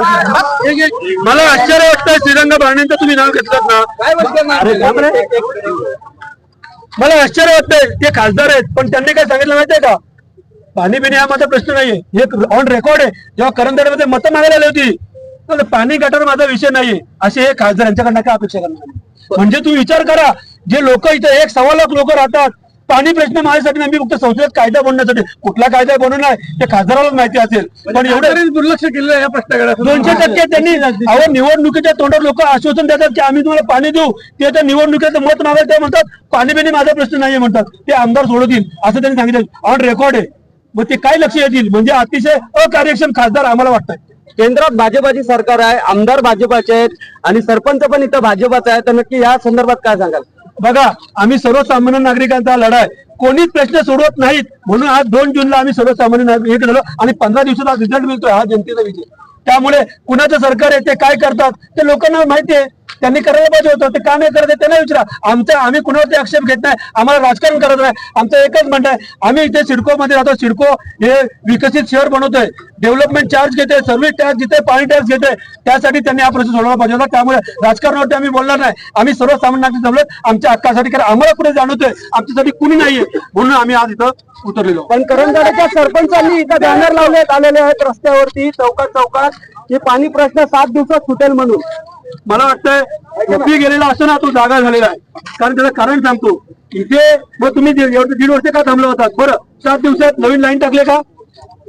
मला आश्चर्य वाटतंय श्रीरंग बारणेंचं तुम्ही नाव घेतलं ना. मला आश्चर्य वाटतंय ते खासदार आहेत पण त्यांनी काय सांगितलं माहितीये का? पाणी पिणे हा माझा प्रश्न नाहीये. हे ऑन रेकॉर्ड आहे. जेव्हा करंदडमध्ये मतं मागायला आली होती तर पाणी गटर माझा विषय नाहीये. असे हे खासदार यांच्याकडनं काय अपेक्षा करणार? म्हणजे तू विचार करा जे लोक इथे एक सव्वा लाख लोक राहतात पाणी प्रश्न माझ्यासाठी नाही मी फक्त संसदेत कायदा बनवण्यासाठी कुठला कायदा बनवणार ते खासदाराला माहिती असेल. पण एवढं दुर्लक्ष केलं या प्रश्नाकडे. दोनशे टक्के त्यांनी अहो निवडणुकीच्या तोंडावर लोक आश्वासन देतात की आम्ही तुम्हाला पाणी देऊ. ते त्या निवडणुकीचं मत मागायला ते म्हणतात पाणी पिणे माझा प्रश्न नाहीये म्हणतात. ते आमदार सोडवतील असं त्यांनी सांगितलं. ऑन रेकॉर्ड आहे. मग ते काय लक्ष येतील? म्हणजे अतिशय अकार्यक्षम खासदार आम्हाला वाटतंय. केंद्रात भाजपाची सरकार आहे आमदार भाजपाचे आहेत आणि सरपंच पण इथं भाजपाचा आहे. तर नक्की या संदर्भात काय सांगाल? बघा आम्ही सर्वसामान्य नागरिकांचा लढा आहे कोणीच प्रश्न सोडवत नाहीत. म्हणून आज दोन जूनला आम्ही सर्वसामान्य नागरिक झालो आणि पंधरा दिवसात रिझल्ट मिळतोय हा जनतेचा विजय. त्यामुळे कुणाचं सरकार आहे ते काय करतात ते लोकांना माहिती आहे. त्यांनी करायला पाहिजे होतं. ते का नाही करत त्यांना विचारा. आमचं आम्ही कुणावरती आक्षेप घेत नाही. आम्हाला राजकारण करत नाही. आमचं एकच म्हणणं आहे. आम्ही इथे सिडको मध्ये राहतो. सिडको हे विकसित शहर बनवतोय. डेव्हलपमेंट चार्ज घेते सर्व्हिस टॅक्स घेते पाणी टॅक्स घेते त्यासाठी त्यांनी हा प्रश्न सोडवला पाहिजे होता. त्यामुळे राजकारणावरती आम्ही बोलणार नाही. आम्ही सर्वसामान्य नागरिक जमलो आमच्या हक्कासाठी कारण आम्हाला कुठे जाणवतोय? आमच्यासाठी कुणी नाहीये. म्हणून आम्ही आज इथं उतरलेलो पण करंजाड्याच्या सरपंचांनी इथं बॅनर लावण्यात आलेले आहेत रस्त्यावरती. चौकात चौकात. की पाणी प्रश्न सात दिवसात सुटेल म्हणून. मला वाटतंय एपी गेलेला असतो ना तो जागा झालेला आहे. कारण त्याचं कारण सांगतो इथे मग तुम्ही दीड वर्ष का थांबला होतात? बरं सात दिवसात नवीन लाईन टाकले का?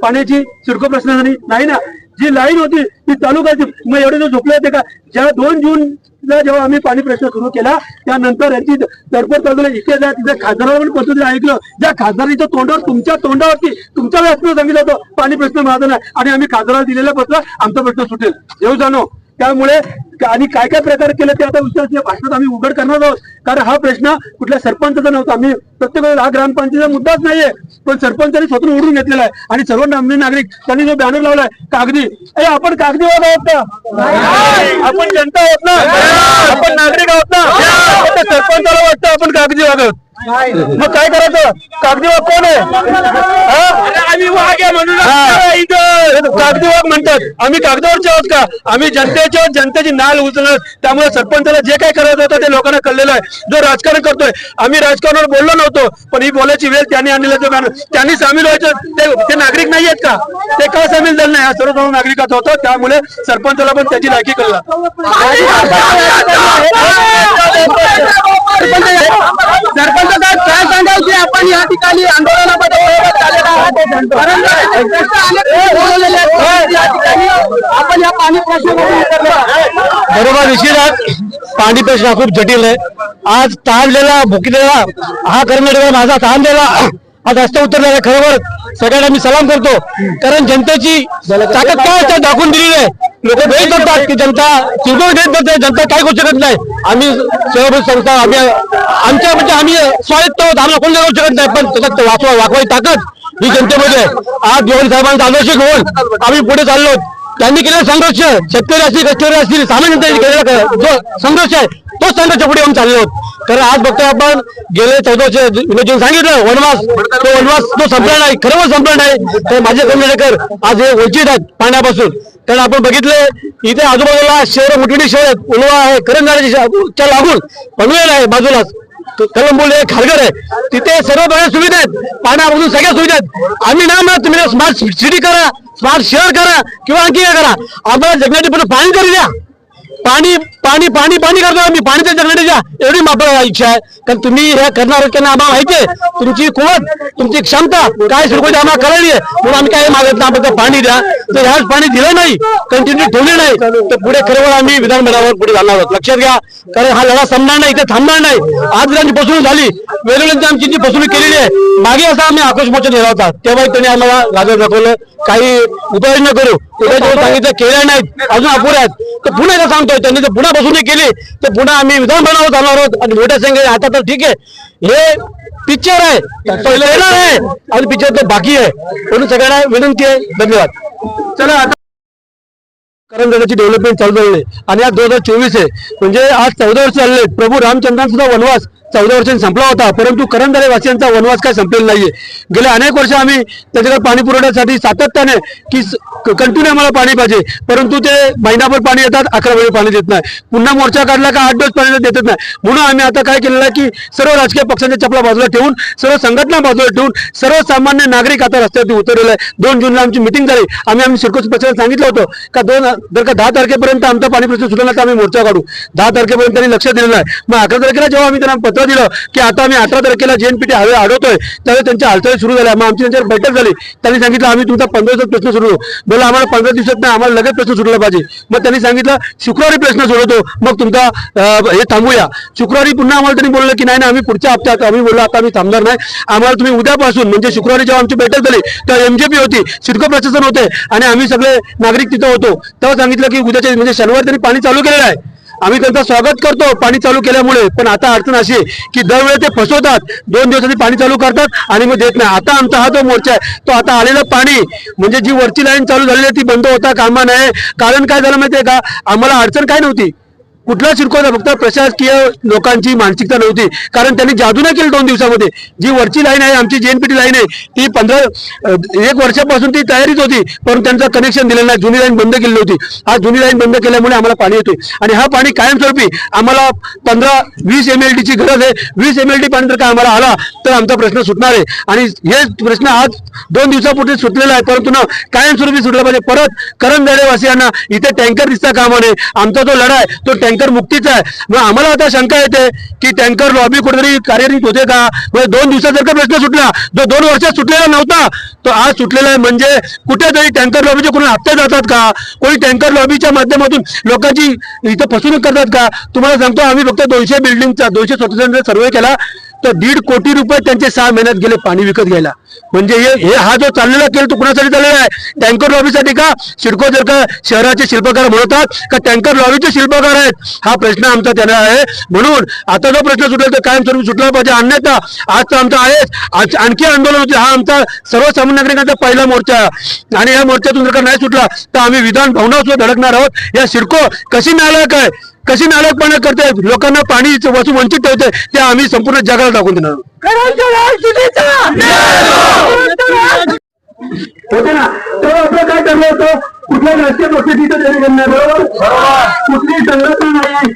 पाण्याची सिडको प्रश्नासाठी. नाही ना जी लाईन होती ती चालू करायची मग एवढे दिवस झोपले होते का? ज्या दोन जून जेव्हा आम्ही पाणी प्रश्न सुरू केला त्यानंतर यांची तडफड चालू इथे जा तिथे खासदाराला पण ऐकलं. ज्या खासदारांच्या तोंडावर तुमच्या तोंडावरती तुमच्या व्यासनं सांगितलं होतं पाणी प्रश्न माझा नाही आणि आम्ही खासदाराला दिलेला पत्र आमचा प्रश्न सुटेल. येऊ जाणो. त्यामुळे आणि काय काय प्रकार केले ते आता विषयाच्या भाषणात आम्ही उघड करणार आहोत. कारण हा प्रश्न कुठल्या सरपंचाचा नव्हता. आम्ही प्रत्येक हा ग्रामपंचायतीचा मुद्दाच नाहीये. पण सरपंचांनी स्वतः ओढून घेतलेला आहे. आणि सर्व नामनी नागरिक त्यांनी जो बॅनर लावलाय कागदी. ए आपण कागदी वाग आहोत ना? आपण जनता आहोत ना? आपण नागरिक आहोत ना? सरपंचाला वाटतं आपण कागदी आहोत. मग काय करायचं? कागदी वाघ कोण आहे? हा? आम्ही वाघ आहे म्हणून कागदी वाघ म्हणतात. आम्ही कागदावरचे आहोत का? आम्ही जनतेचे आहोत जनतेची नाल उचलणार. त्यामुळे सरपंचाला जे काय करायचं होतं ते लोकांना कळलेलं आहे. जो राजकारण करतोय आम्ही राजकारणावर बोललो नव्हतो पण ही बोलायची वेळ त्यांनी आणलेला त्यांनी सामील व्हायचं. ते ते नागरिक नाही आहेत का? ते का सामील झाले नाही? हा सर्वसामान्य नागरिकाचा होतं. त्यामुळे सरपंचाला पण त्याची लायकी कळला सरपंच साहेब काय सांगाल की आपण या ठिकाणी आंदोलनामध्ये सहभाग झालेला आहात? कारण प्रश्न अनेक बोलवलेले आहेत. या आंदोलनामध्ये आपण या पाणी बरोबर निश्चितच पाणी प्रश्न खूप जटिल आहे. आज ताणलेला भुकलेला हा कर्नाटक माझा ताणलेला. आज रस्ता उतरलेला आहे. खरोबर सगळ्यांना मी सलाम करतो. कारण जनतेची ताकद काय दाखवून दिलेली आहे. लोक गैर करतात की जनता चिरगोळ घेत करते जनता काय करू शकत नाही. आम्ही सहभूत संस्था आम्ही आमच्या म्हणजे आम्ही स्वायत्त आहोत आम्हाला कोण करू शकत नाही. पण त्याच्यात वाचवा वाकवाई ताकद ही जनतेमध्ये आज देवणी साहेबांचा आदर्श घेऊन आम्ही पुढे चाललो त्यांनी केलेला संघर्ष शेतकरी असतील कष्टकरी असतील सामान्य जनतेने केलेला जो संघर्ष आहे तोच संघर्ष पुढे येऊन चाललो आहोत. तर आज बघतोय आपण गेले चौदाचे वर्ष सांगितलं वनवास. तो वनवास तो संपला नाही खरंच संपला नाही. तर माझे संघटनेकर आज हे वंचित आहेत पाण्यापासून. कारण आपण बघितले इथे आजूबाजूला शहर मोठी शहर आहेत. उलवा आहे करंजाच्या लागून पनवेल आहे बाजूलाच. कलंबोली आहे खारघर आहे. तिथे सर्व प्रकारच्या सुविधा आहेत. पाण्यापासून सगळ्या सुविधा आहेत. आम्ही ना म्हणत तुम्ही स्मार्ट सिटी करा स्मार्ट शहर करा किंवा आणखी काय करा. आम्हाला जगण्याची पण पाणी तरी द्या. पाणी पाणी पाणी पाणी करतो आम्ही. पाणी त्या जगण्याची एवढी आपल्याला इच्छा आहे. कारण तुम्ही हे करणार त्यांना आम्हाला माहिती आहे. तुमची कुवत तुमची क्षमता काय सुरू आम्हाला कळली आहे. म्हणून आम्ही काय मागत नाही. आम्हाला पाणी द्या. तर ह्याच पाणी दिलं नाही कंटिन्यू ठेवले नाही तर पुढे खरं आम्ही विधानभरावर पुढे जाणार आहोत. लक्षात घ्या. कारण हा लढा संपणार नाही इथे थांबणार नाही. आज त्यांची फसवणूक झाली वेगवेगळ्यांची आमची जी फसवणूक केलेली आहे मागे असा आम्ही आक्रोश मोर्चा नेला होता. तेव्हा त्यांनी आम्हाला राजा दाखवलं. काही उपाययोजना करू. उपाययोजना सांगितलं केल्या नाहीत. अजून अपुऱ्या आहेत. तर पुन्हा एकदा सांगतोय त्यांनी जर पुन्हा फसवणूक केली तर पुन्हा आम्ही विधानभवनावर जाणार आहोत. आणि मोठ्या संख्येने आता तर ठीक आहे. हे पिक्चर आहे. ट्रेलर आहे. आणि पिक्चर तर बाकी आहे. म्हणून सगळ्यांना विनंती आहे. धन्यवाद. चला आता करंजाची डेव्हलपमेंट चालू झाली आणि आज दोन हजार चोवीस आहे. म्हणजे आज चौदा वर्ष चालले प्रभू रामचंद्रांचा सुद्धा वनवास चौदा वर्षांनी संपला होता परंतु करंदळे वासियांचा वनवास काय संपलेला नाहीये. गेले अनेक वर्ष आम्ही त्याच्याकडे पाणी पुरवठ्यासाठी सातत्याने की कंटिन्यू आम्हाला पाणी पाहिजे परंतु ते महिनाभर पाणी येतात अकरा वेळी पाणी देत नाही. पुन्हा मोर्चा काढला का आठ दिवस पाणी देतच नाही. म्हणून आम्ही आता काय केलेलं आहे की सर्व राजकीय पक्षांच्या चपला बाजूला ठेवून सर्व संघटना बाजूला ठेवून सर्वसामान्य नागरिक आता रस्त्यावरती उतरलेला आहे दोन जूनला आमची मिटिंग झाली. आम्ही आम्ही सिडकोच पक्षाला सांगितलं होतं का दोन जर का दहा तारखेपर्यंत आमचा पाणी प्रश्न सुटला तर आम्ही मोर्चा काढू. दहा तारखेपर्यंत त्यांनी लक्ष दिलेलं आहे मग अकरा तारखेला जेव्हा आम्ही त्यांना पत्र दिलं की आता आम्ही अठरा तारखेला जेएनपीटी हवे अडवतोय त्यावेळी त्यांच्या हालचाली सुरू झाल्या. मग आमची त्यांच्यावर बैठक झाली. त्यांनी सांगितलं आम्ही तुमचा पंधरा दिवसात प्रश्न सुरू बोला आम्हाला पंधरा दिवसात नाही आम्हाला लगेच प्रश्न सुटला पाहिजे. मग त्यांनी सांगितलं शुक्रवारी प्रश्न सोडवतो. मग तुमचा हे थांबूया. शुक्रवारी पुन्हा आम्हाला त्यांनी बोललं की नाही नाही आम्ही पुढच्या हप्त्यात आम्ही बोललो आता आम्ही थांबणार नाही. आम्हाला तुम्ही उद्यापासून म्हणजे शुक्रवारी जेव्हा आमची बैठक झाली तेव्हा एमजेपी होती सिडको प्रशासन होते आणि आम्ही सगळे नागरिक तिथं होतो. तेव्हा सांगितलं की उद्याच्या म्हणजे शनिवारी त्यांनी पाणी चालू केलेलं आहे. आम्ही त्यांचं स्वागत करतो पाणी चालू केल्यामुळे. पण आता अडचण अशी आहे की दरवेळी ते फसवतात. दोन दिवसांनी पाणी चालू करतात आणि मग देत नाही. आता आमचा हा जो मोर्चा आहे तो आता आलेलं पाणी म्हणजे जी वरची लाईन चालू झालेली आहे ती बंद होता कामा नाही कारण काय झालं माहितीये का? आम्हाला अडचण काय नव्हती. कुठला शिरकोचा फक्त प्रशासकीय लोकांची मानसिकता नव्हती. कारण त्यांनी जादू नाही केलं दोन दिवसामध्ये. जी वरची लाईन आहे आमची जेएनपीटी लाईन आहे ती पंधरा एक वर्षापासून ती तयारीच होती पण त्यांचं कनेक्शन दिलेलं नाही. जुनी लाईन बंद केली होती हा जुनी लाईन बंद केल्यामुळे आम्हाला पाणी येतोय. आणि हा पाणी कायमस्वरूपी आम्हाला पंधरा वीस एम एल ची गरज आहे. वीस एम एल डी पाणी जर का आम्हाला आला तर आमचा प्रश्न सुटणार आहे. आणि हे प्रश्न आज दोन दिवसापूर्वी सुटलेला आहे. परंतु ना कायमस्वरूपी सुटला पाहिजे. परत करण इथे टँकर दिसता कामा नये. आमचा जो लढा आहे तो टँकर मुक्तीचा आहे. मग आम्हाला आता शंका येते की टँकर लॉबी कुठेतरी कार्यरत होते का? म्हणजे दोन दिवसात जर का प्रश्न सुटला. जो दोन वर्षात सुटलेला नव्हता तो आज सुटलेला आहे. म्हणजे कुठेतरी टँकर लॉबीचे कोणी हप्ते जातात का? कोणी टँकर लॉबीच्या माध्यमातून लोकांची इथं फसवणूक करतात का? तुम्हाला सांगतो आम्ही फक्त दोनशे बिल्डिंगचा दोनशे स्वतंत्र सर्वे केला. तर दीड कोटी रुपये त्यांचे सहा महिन्यात गेले पाणी विकत घ्यायला. म्हणजे हे हे हा जो चाललेला खेळ तो कुणासाठी चाललेला आहे? टँकर लॉबीसाठी का? सिडको जर का शहराचे शिल्पकार म्हणतात का टँकर लॉबीचे शिल्पकार आहेत? हा प्रश्न आमचा त्यांना आहे. म्हणून आता जो प्रश्न सुटेल तर कायमस्वरूपी सुटला पाहिजे. अन्यथा आज तर आमचा आहेच. आज आणखी आंदोलन होते हा आमचा सर्वसामान्य नागरिकांचा पहिला मोर्चा आणि या मोर्चातून जर का नाही सुटला तर आम्ही विधान भवनावर सुद्धा धडकणार आहोत. या सिडको कशी नालायक आहे? कशी नालकपणा करते लोकांना पाणी वाचून वंचित ठेवते ते आम्ही संपूर्ण जगाला दाखवून देणार होते ना? तेव्हा आपलं काय ठरलं होतं? कुठल्या राजकीय पक्षाची इथं देणे करणार बरोबर कुठली संघटना नाही.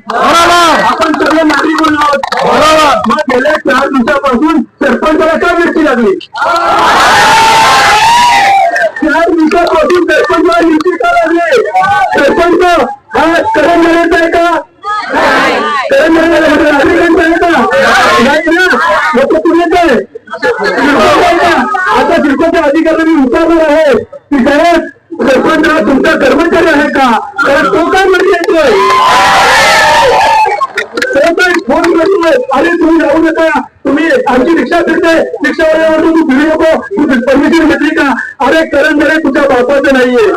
आपण सगळे नागरिक आहोत. मग गेल्या चार दिवसापासून सरपंचाला काय मिरची लागली? चार दिवसापासून सरपंचाला युती का लागली? सरपंच हा करण मिळायचा आहे का? करण मिळायचा नागरिकांचा आहे का? आहे. आता शिल्पाच्या अधिकाऱ्यांनी विचारणार आहे. की साहेब सरपंच हा तुमचा कर्मचारी आहे का? कारण तो काय म्हणजे येतोय? फोन करतोय? अरे तुम्ही जाऊ नका. तुम्ही आमची रिक्षा फिरते. रिक्षावाल्यावर तू फिरू नको. तू परमिशन घेतली का? अरे करण जरे तुझ्या बापाचं नाहीये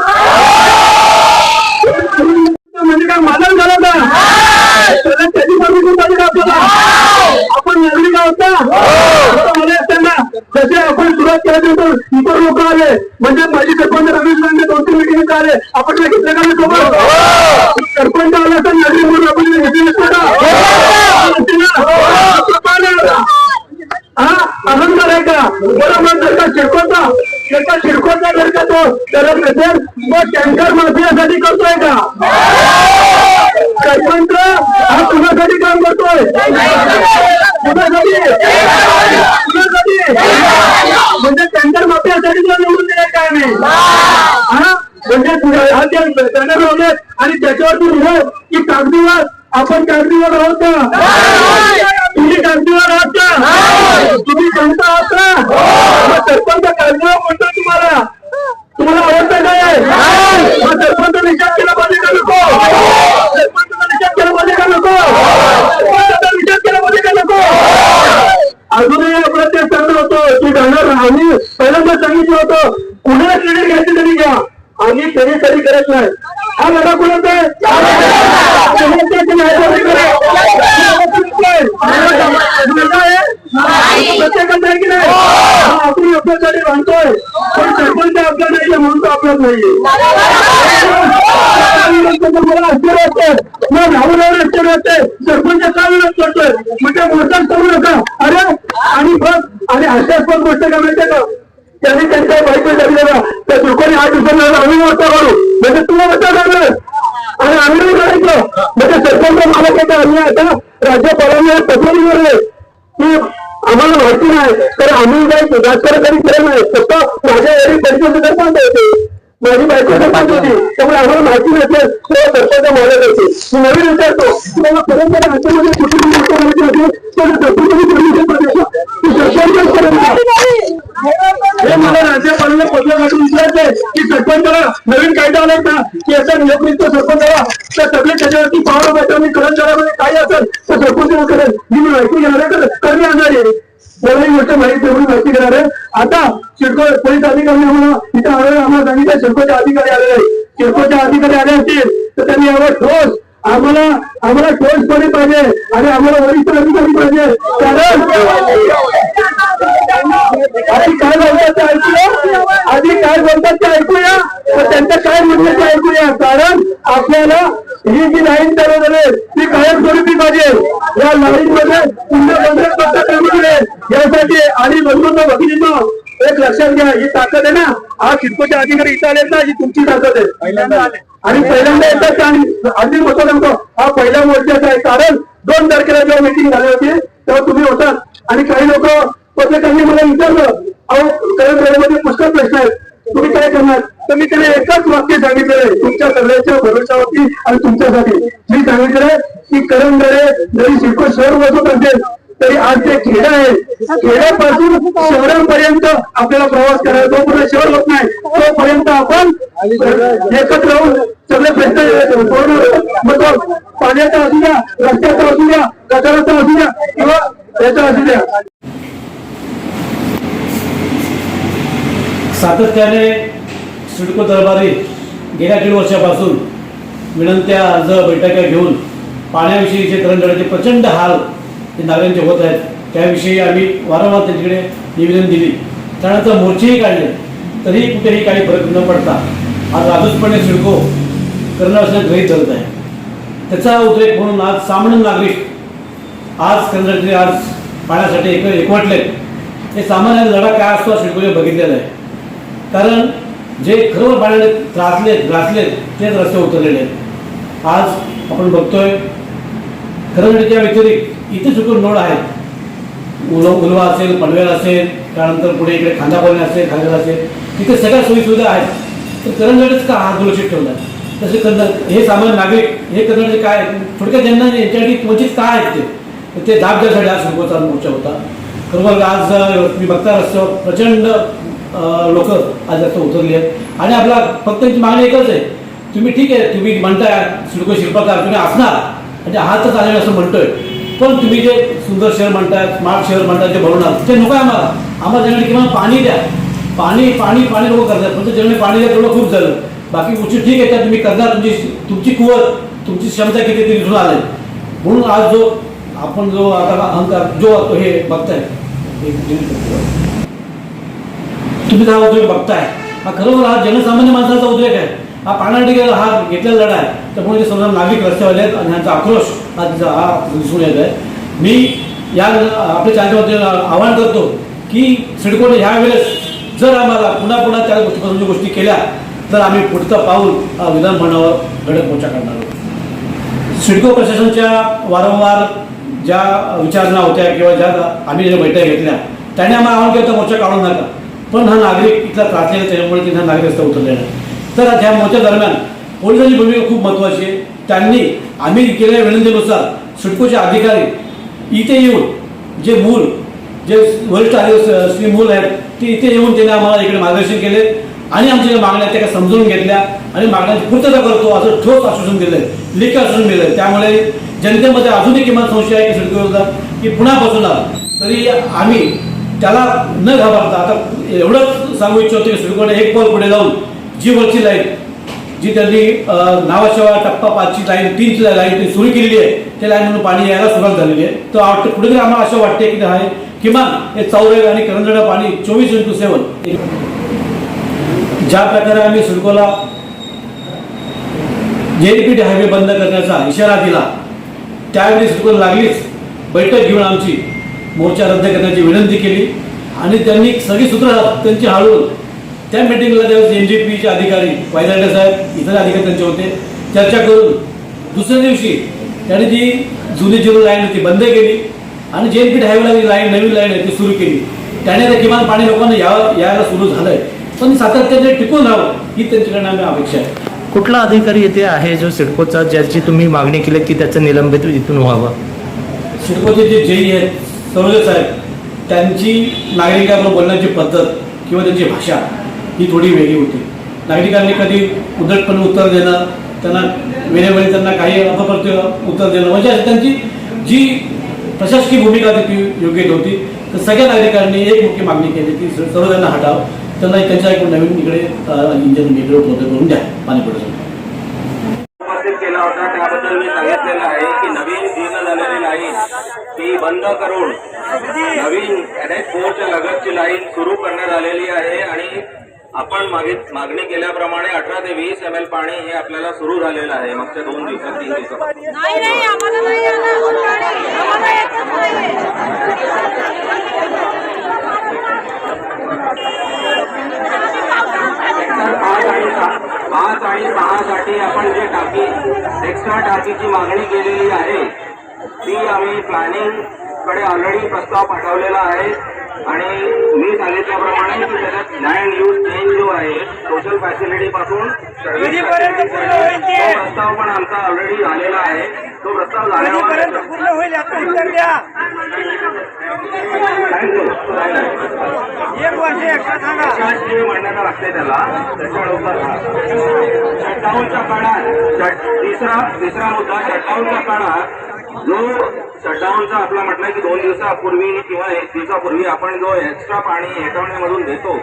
म्हणजे काय मालक झाला का त्याला त्याची परमिशन पाहिजे का आपल्याला आपण नागरिक आहोत ना आता मला असताना जसे आपण सुरुवात केली तर इतर लोक आले म्हणजे माझी सरपंच रमेश लांडे दोन तीन मिटिंग आले. आपण काय घेतलं का सोबत? सरपंच आला तर नागरिक म्हणून आपण घेतली का? हा. अहंकार आहे का? बरोबर जर का शिरकोचा जर का शिरकोचा जर का तो करत नसेल मग टँकर माफियासाठी करतोय का? सरपंच हा कुणासाठी काम करतोय? कुणासाठी? कुणासाठी? म्हणजे टँकर माफियासाठी तुला निवडून देण्यात काय नाही. म्हणजे टँकर लावले आणि त्याच्यावरती लिहिलं की कागदीवर आपण कागदीवर आहोत का? तुम्ही कागदीवर आहात का? तुम्ही सांगता आहात का? सरपंच कागदीवर म्हणतो तुम्हाला. तुम्हाला आवडतं काय मग सरपंच निषेध केला पाहिजे का नको? सरपंचाचा निषेध केला पाहिजे का नको? सरपंचाचा निषेध केला पाहिजे का नको? अजूनही आम्ही पहिल्यांदा सांगितलं होतं कुणाला क्रेडिट घ्यायची तरी घ्या. आम्ही तरी तरी करत नाही. हा लढा कुणाचा नाही. प्रत्येकाचा की नाही? हा. आपण आपल्यासाठी बांधतोय पण सरपंच आपल्या नाहीये म्हणून तो आपल्यात नाहीये. मला राहुल रस्ते वाटते सरपंच का विरोध करतोय ते मोठं बघ गोष्ट काय माहितीये का? त्यांनी त्यांच्या बायको झाली त्या दुकानी आठ दिवसांना आम्ही मोठा करू म्हणजे तुला मोठा करणार आणि आम्ही नाही करायचं. म्हणजे सरपंच मला काय आम्ही आता राज्यपालांनी तत्वानी करले की आम्हाला माहिती नाही. तर आम्ही काही राजकारण कधी केलं नाही. फक्त माझ्या एरी परिस्थिती सरपंच होते माझी बायको सरपंच होती. त्यामुळे आम्हाला माहिती नसेल तेव्हा सरपंच मालक होते. मी नवीन विचारतो. तुम्हाला बाबा परंपरा राज्यामध्ये कुठे कुठे करायची असेल तर सरपंचाने परमिशन पाहिजे हे मला राज्यपालांना पत्र काढून विचारायचंय की सरपंचाला नवीन कायदा आलाय का? की याचा नियोगनियुक्त सरपंचाला तर सगळे त्याच्यावरती पावलं बचाव कर्मचाऱ्यामध्ये काही असेल तर सरपंच करेल? मी मी माहिती घेणार आहे तर कमी आणणार आहे. मला ही गोष्ट माहिती तेवढी माहिती घेणार आहे. आता शिडको पोलीस अधिकारी आम्हाला इथे आढळला आम्हाला अधिकारी आलेले आहेत. शिडकोचे अधिकारी आले असतील तर त्यांनी यावर ठोस आम्हाला आम्हाला ठोसपणे पाहिजे आणि आम्हाला वरिष्ठ अधिकारी पाहिजे. कारण आधी काय बोलतात ते ऐकूया? आधी काय बोलतात ते ऐकूया? तर त्यांचं काय म्हणणं ते ऐकूया? कारण आपल्याला ही जी लाईन चालू झाली ती कायमस्वरूपी पाहिजे. या लाईन मध्ये पुन्हा बंधन पत्ता कमी केले यासाठी आणि बंधूंना भगिनींना एक लक्षात घ्या ही ताकद आहे ना? हा शिल्पचे अधिकारी इथं आलेत ना ही तुमची ताकद आहे. पहिल्यांदा आले. आणि पहिल्यांदा येतात आणि अगदी मोठं सांगतो हा पहिला मोर्चाचा आहे. कारण दोन तारखेला जेव्हा मिटिंग झाली होती तेव्हा तुम्ही होतात. आणि काही लोक पत्रकारांनी मला विचारलं अहो करण वेळेमध्ये पुष्कळ प्रश्न आहेत. तुम्ही काय करणार? तर मी त्याने एकच वाक्य सांगितलेलं आहे तुमच्या सगळ्यांच्या भरोशावरती आणि तुमच्यासाठी. मी सांगितलंय की करण गडे जरी शिल्प शहर बसत असेल तरी आज ते खेड आहे खेड्यापासून शहरापर्यंत आपल्याला प्रवास करायला जोपर्यंत शहर होत नाही तोपर्यंत आपण एकत्र राहून सगळे प्रश्न मग पाण्याचा असू द्या रस्त्याचा असू द्या कचऱ्याचा असू द्या किंवा याचा असू द्या. सातत्याने सिडको दरबारी गेल्या दीड वर्षापासून विनंत्या अर्ज बैठका घेऊन पाण्याविषयीचे करंजडाचे प्रचंड हाल ते नागरिकांचे होत आहेत. त्याविषयी आम्ही वारंवार त्यांच्याकडे निवेदन दिली. त्यानंतर मोर्चेही काढले. तरी कुठेही काही फरक न पडता आज राजूसपणे सिडको करणं असं गृहित धरत आहे. त्याचा उद्रेक म्हणून आज सामान्य नागरिक आज कर्नाटक आज पाण्यासाठी एक एकवटले. हे सामान्य लढा काय असतो हा सिडकोने बघितलेला आहे. कारण जे खरोखर पाण्याने त्रासलेत ग्रासलेत तेच रस्ते उतरलेले आहेत. आज आपण बघतोय कर्नाटकच्या म्हणजे व्यतिरिक्त इथे चुकून नोड आहेत. उल उलवा असेल पनवेल असेल त्यानंतर पुढे इकडे खांदापाणी असेल खांदेल असेल तिथे सगळ्या सोयीसुविधा आहेत. तर करंजडच का हा दुर्लक्षित ठेवला? तसे कन्न हे सामान्य नागरिक हे करण्याचे काय थोडक्यात ज्यांना यांच्यासाठी वंचित का आहेत ते? ते दाब द्यासाठी आज सुरुवाचा मोर्चा होता. खरोखर आज मी बघता रस्त्यावर प्रचंड लोक आज जास्त उतरली आहेत. आणि आपला फक्त त्यांची मागणी एकच आहे. तुम्ही ठीक आहे तुम्ही म्हणताय सिडको शिल्पकार तुम्ही असणार. म्हणजे हातच आलेला असं म्हणतोय. पण तुम्ही जे सुंदर शहर म्हणताय स्मार्ट शहर म्हणताय ते बनवणार ते नको आहे आम्हाला. आम्हाला जंगली किमान पाणी द्या. पाणी पाणी पाणी लोक करतात पण जनरली पाणी द्या तेवढं खूप झालं. बाकी गोष्टी ठीक आहे त्या तुम्ही करणार तुमची तुमची कुवत तुमची क्षमता किती ते दिसून आले म्हणून आज जो आपण जो आता अहंकार जो हे बघताय. तुम्ही हा उद्योग बघताय हा खरोखर हा जनसामान्य माणसाचा उद्रेक आहे. हा पाण्यासाठी हा घेतलेला लढा आहे. त्यामुळे ते समजा नागरिक रस्त्यावर आहेत आणि ह्यांचा आक्रोश हा तिचा हा दिसून येत आहे. मी या आपल्या चॅनलमध्ये आवाहन करतो की सिडकोने ह्या वेळेस जर आम्हाला पुन्हा पुन्हा त्या गोष्टीपासून गोष्टी केल्या तर आम्ही पुढचं पाऊल हा विधानभवनावर धडक मोर्चा करणार आहोत. सिडको प्रशासनच्या वारंवार ज्या विचारणा होत्या किंवा ज्या आम्ही ज्या बैठका घेतल्या त्याने आम्हाला आवाहन केलं तर मोर्चा काढून नका. पण हा नागरिक इथला त्रासलेला त्याच्यामुळे तिथं हा नागरिक रस्ता उतरलेला आहे तर त्या मोर्चा दरम्यान पोलिसांची भूमिका खूप महत्त्वाची आहे. त्यांनी आम्ही केलेल्या विनंतीनुसार सिडकोचे अधिकारी इथे येऊन जे मूल जे वरिष्ठ अधिकारी श्री मूल आहेत ते इथे येऊन त्यांनी आम्हाला इकडे मार्गदर्शन केले आणि आमच्या ज्या मागण्या त्या समजून घेतल्या आणि मागण्यांची पूर्तता करतो असं ठोस आश्वासन दिलंय लेखी आश्वासन आहे त्यामुळे जनतेमध्ये अजूनही किमान संशय आहे की सिडकोचा की पुन्हा बसवणार तरी आम्ही त्याला न घाबरता आता एवढंच सांगू इच्छितो की सिडकोने एक पाऊल पुढे जाऊन जी वरची लाईन जी त्यांनी नावाशेवा टप्पा पाचची लाईन तीनची लाईन ती सुरू केलेली आहे त्या लाईन म्हणून पाणी यायला सुरुवात झालेली आहे. तर वाटतं कुठेतरी आम्हाला असं वाटते की आहे किमान हे चौरे आणि करंजडा पाणी चोवीस इंटू सेवन ज्या प्रकारे आम्ही सिडकोला जेलपीठ हायवे बंद करण्याचा इशारा दिला त्यावेळी चुकून लागलीच बैठक घेऊन आमची मोर्चा रद्द करण्याची विनंती केली. आणि त्यांनी सगळी सूत्र त्यांची हाळून त्या मिटिंगला त्यावेळेस एन जी पीचे अधिकारी वायदांडे साहेब इतर अधिकारी त्यांचे होते चर्चा करून दुसऱ्या दिवशी त्यांनी जी जुनी जिरो लाईन होती बंद केली आणि जेलपीठ हायवेला जी लाईन नवीन लाईन आहे ती सुरू केली. त्याने आता किमान पाणी लोकांना यावं यायला सुरू झालंय. पण सातत्याने टिकून राहावं ही त्यांच्याकडे आम्ही अपेक्षा आहे. कुठला अधिकारी येथे आहे जो सिडकोचा ज्याची तुम्ही मागणी केली की त्याचं निलंबित इथून व्हावं? शिडकोचे जे जेई आहेत सरोजे साहेब त्यांची नागरिकांबरोबर बोलण्याची पद्धत किंवा त्यांची भाषा ही थोडी वेगळी होती. नागरिकांनी कधी उद्धटपणे उत्तर देणं त्यांना वेळेवेळी त्यांना काही अपप्रत्य उत्तर देणं म्हणजे त्यांची जी प्रशासकीय भूमिका ती योग्य नव्हती. तर सगळ्या नागरिकांनी एक मुख्य मागणी केली की सर्व हटाव. त्यांना त्यांच्या एक नवीन इकडे इंजिन इकडे उपलब्ध करून द्या पाणी पडत उपस्थित केला होता. त्याबद्दल मी सांगितलेलं आहे की नवीन जीर्ण झालेली लाईन ती बंद करून नवीन एन एच फोरच्या लगतची लाईन सुरू करण्यात आलेली आहे आणि आपण मागे मागणी केल्याप्रमाणे अठरा ते वीस एम एल पाणी हे आपल्याला सुरू झालेलं आहे. मागच्या दोन दिवसात तीन दिवसात. पाच आणि सहासाठी आपण जे टाकी एक्स्ट्रा टाकीची मागणी केलेली आहे ती आम्ही प्लॅनिंग कडे ऑलरेडी प्रस्ताव पाठवलेला आहे. आणि मी सांगितल्याप्रमाणे की त्याच्यात लँड यूज चेंज जो आहे सोशल फॅसिलिटी पासून प्रस्ताव पण आमचा ऑलरेडी झालेला आहे. तो प्रस्ताव झाल्यावर शासकीय मान्यता लागते त्याला. शटडाऊनच्या काळात तिसरा तिसरा मुद्दा शटडाऊनच्या काळात जो शटडाऊनचा आपला म्हटलं की दोन दिवसापूर्वी किंवा एक दिवसापूर्वी आपण जो एक्स्ट्रा पाणी हेटवण्यामधून देतो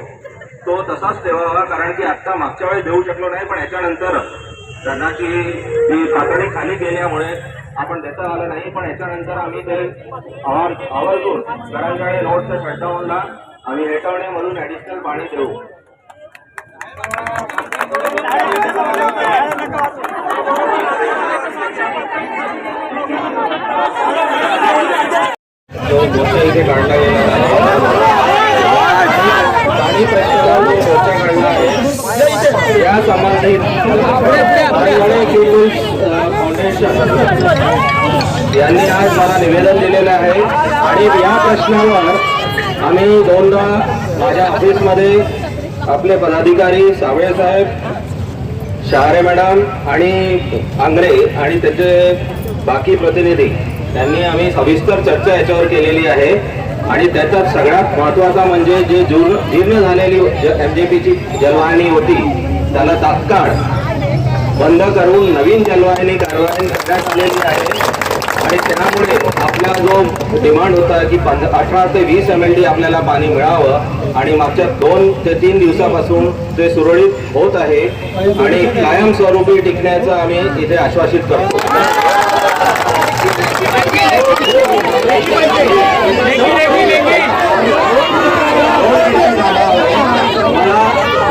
तो तसाच ठेवावा कारण की आत्ता मागच्या वेळेस देऊ शकलो नाही पण याच्यानंतर धरणाची ही पातळी खाली गेल्यामुळे आपण देता आलं नाही पण याच्यानंतर आम्ही ते आवर आवर्जून करंजाळे रोडच्या शटडाऊनला आम्ही हेटवण्यामधून ॲडिशनल पाणी देऊ. जो मोर्चा इथे काढला गेला पाणी प्रश्नाला जो मोर्चा काढला आहे या संबंधित फाउंडेशन यांनी आज मला निवेदन दिलेलं आहे आणि या प्रश्नावर आम्ही दोनदा माझ्या ऑफिसमध्ये आपले पदाधिकारी सावळे साहेब शहारे मॅडम आणि आंग्रे आणि त्याचे बाकी प्रतिनिधी त्यांनी आम्ही सविस्तर चर्चा याच्यावर केलेली आहे. आणि त्याच्यात सगळ्यात महत्त्वाचा म्हणजे जे जीर्ण जीर्ण झालेली एम जे पीची जलवाहिनी होती त्याला तात्काळ बंद करून नवीन जलवाहिनी कारवाई करण्यात आलेली आहे. आणि त्यामुळे आपला जो डिमांड होता की पंध अठरा ते वीस एम एल डी आपल्याला पाणी मिळावं. आणि मागच्या दोन ते तीन दिवसापासून ते सुरळीत होत आहे. आणि कायमस्वरूपी टिकण्याचं आम्ही इथे आश्वासित करतो.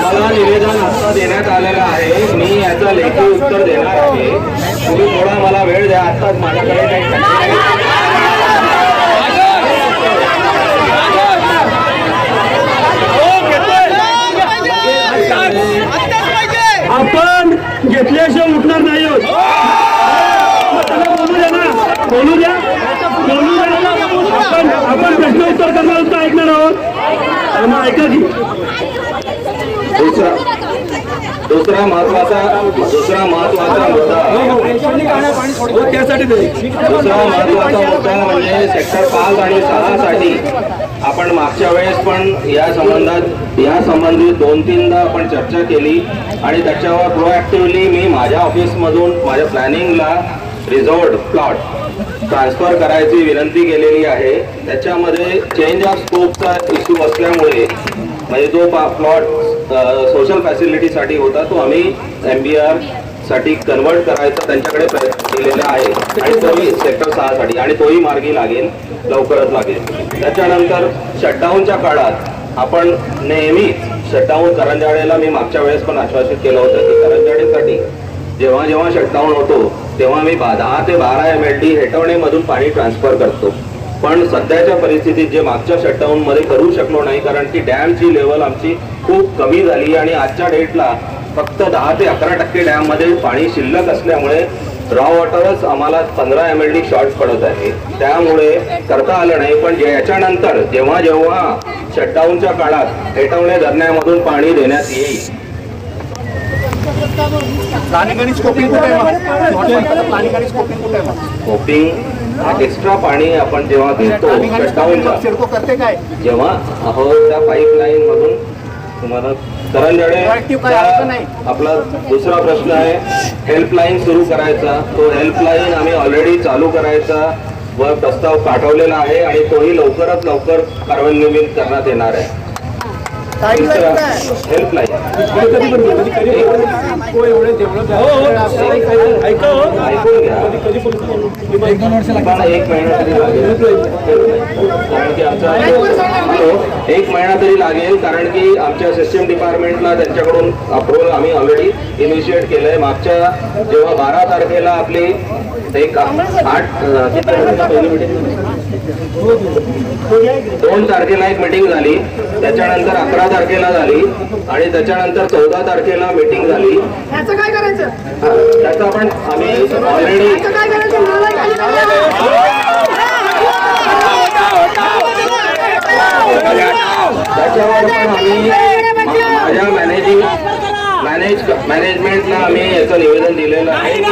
मला निवेदन आता देण्यात आलेलं आहे. मी याचं लेखी उत्तर देणार आहे. तुम्ही थोडा मला वेळ द्या. आत्ताच माझ्याकडे काही आपण घेतल्याशिवाय उठणार नाही आहोत मग त्याला बोलू द्या ना बोलू द्या बोलू द्या आपण आपण प्रश्न उत्तर करणार आहोत का ऐकणार आहोत अरे मग ऐका की दुसरा दुसरा महत्त्वाचा दुसरा महत्त्वाचा मुद्दा. हो, त्यासाठी दुसरा महत्त्वाचा मुद्दा म्हणजे सेक्टर पाच आणि सहा साठी आपण मागच्या वेळेस पण या संबंधात या संबंधित दोन तीनदा आपण चर्चा केली आणि त्याच्यावर प्रोएक्टिव्हली मी माझ्या ऑफिसमधून माझ्या प्लॅनिंगला रिझॉर्ट प्लॉट ट्रान्सफर करायची विनंती केलेली आहे. त्याच्यामध्ये चेंज ऑफ स्कोपचा इश्यू असल्यामुळे म्हणजे जो प्लॉट सोशल फॅसिलिटीसाठी होता तो आम्ही एम बी आरसाठी कन्वर्ट करायचा त्यांच्याकडे प्रयत्न केलेला आहे. आणि तोही सेक्टर सहासाठी. आणि तोही मार्गी लागेल लवकरच लागेल. त्याच्यानंतर शटडाऊनच्या काळात आपण नेहमीच शटडाऊन करंजाडेला मी मागच्या वेळेस पण आश्वासित केलं होतं की करंजाडेसाठी जेव्हा जेव्हा शटडाऊन होतो तेव्हा मी बा- दहा ते बारा एम एल डी हेटवणेमधून पाणी ट्रान्सफर करतो. पण सध्याच्या परिस्थितीत जे मागच्या शटडाऊन मध्ये करू शकलो नाही कारण की डॅमची लेवल आमची खूप कमी झाली आणि आजच्या डेटला फक्त दहा ते अकरा टक्के डॅममध्ये पाणी शिल्लक असल्यामुळे रॉ वॉटरच आम्हाला पंधरा एम एल डी शॉर्ट पडत आहे. त्यामुळे करता आलं नाही पण याच्यानंतर जेव्हा जेव्हा शटडाऊनच्या काळात हेटवणे धरण्यामधून पाणी देण्यात येईल स्कोपिंग एक्स्ट्रा पाणी आपण जेव्हा घेतो शटडाऊनचा जेव्हा अहो त्या पाईपलाईन मधून तुम्हाला आपला दुसरा प्रश्न आहे हेल्पलाईन सुरू करायचा तो हेल्पलाईन आम्ही ऑलरेडी चालू करायचा व प्रस्ताव पाठवलेला आहे आणि तोही लवकरात लवकर कार्यान्वित करण्यात येणार आहे हेल्पलाईन ऐकून घ्या मला एक महिना तरी लागेल. कारण की आमचा हॅलो एक महिना तरी लागेल कारण की आमच्या सिस्टम डिपार्टमेंटला त्यांच्याकडून अप्रुव्हल आम्ही ऑलरेडी इनिशिएट केलंय. मागच्या जेव्हा बारा तारखेला आपली एक आठ दोन तारखेला एक मीटिंग झाली त्याच्यानंतर अकरा तारखेला झाली आणि त्याच्यानंतर चौदा तारखेला मीटिंग झाली ह्याचं काय करायचं त्याचा आपण आम्ही ऑलरेडी त्याच्यावर पण आम्ही माझ्या मॅनेजिंग मॅनेज मॅनेजमेंटला आम्ही याचं निवेदन दिलेलं आहे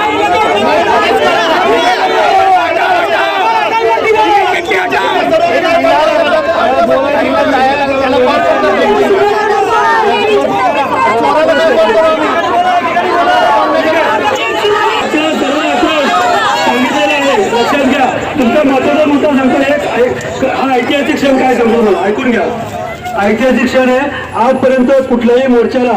लक्षात घ्या तुमचा महत्त्वाचा मुद्दा सांगतो एक हा ऐतिहासिक क्षण काय सांगतो मला ऐकून घ्या ऐतिहासिक क्षण आहे. आजपर्यंत कुठल्याही मोर्चाला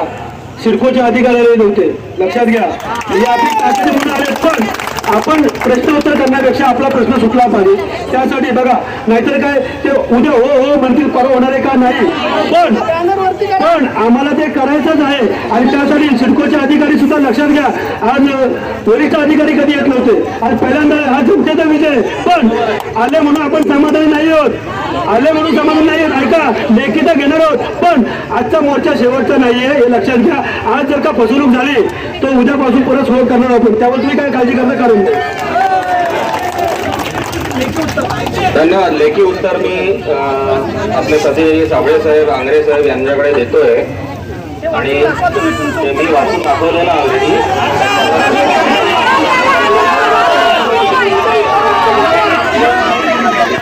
सिडकोच्या अधिकारी नव्हते. लक्षात घ्या. म्हणजे आपली ताकद म्हणून आले पण आपण प्रश्न उत्तर करण्यापेक्षा आपला प्रश्न सुटला पाहिजे. त्यासाठी बघा नाहीतर काय ते उद्या हो हो म्हणतील परवा होणार आहे का? नाही पण पण आम्हाला ते करायचंच आहे. आणि त्यासाठी सिडकोचे अधिकारी सुद्धा लक्षात घ्या. आज अ, अधिकारी कधी येत नव्हते. आज पहिल्यांदा हा जनतेचा विजय. पण आले म्हणून आपण समाधानी नाही आहोत. आले म्हणून समाधान नाही आहोत. ऐका लेखी तर घेणार आहोत. पण आजचा मोर्चा शेवटचा नाहीये हे लक्षात घ्या. आज जर का फसवणूक झाली तर उद्यापासून परत सुरू करणार आहोत. त्यावर तुम्ही काय काळजी करता करून धन्यवाद. लेखी उत्तर मी आपले सतीश साबळे साहेब आंग्रे साहेब यांच्याकडे देतोय. आणि मी वाचून दाखवलेलं ऑलरेडी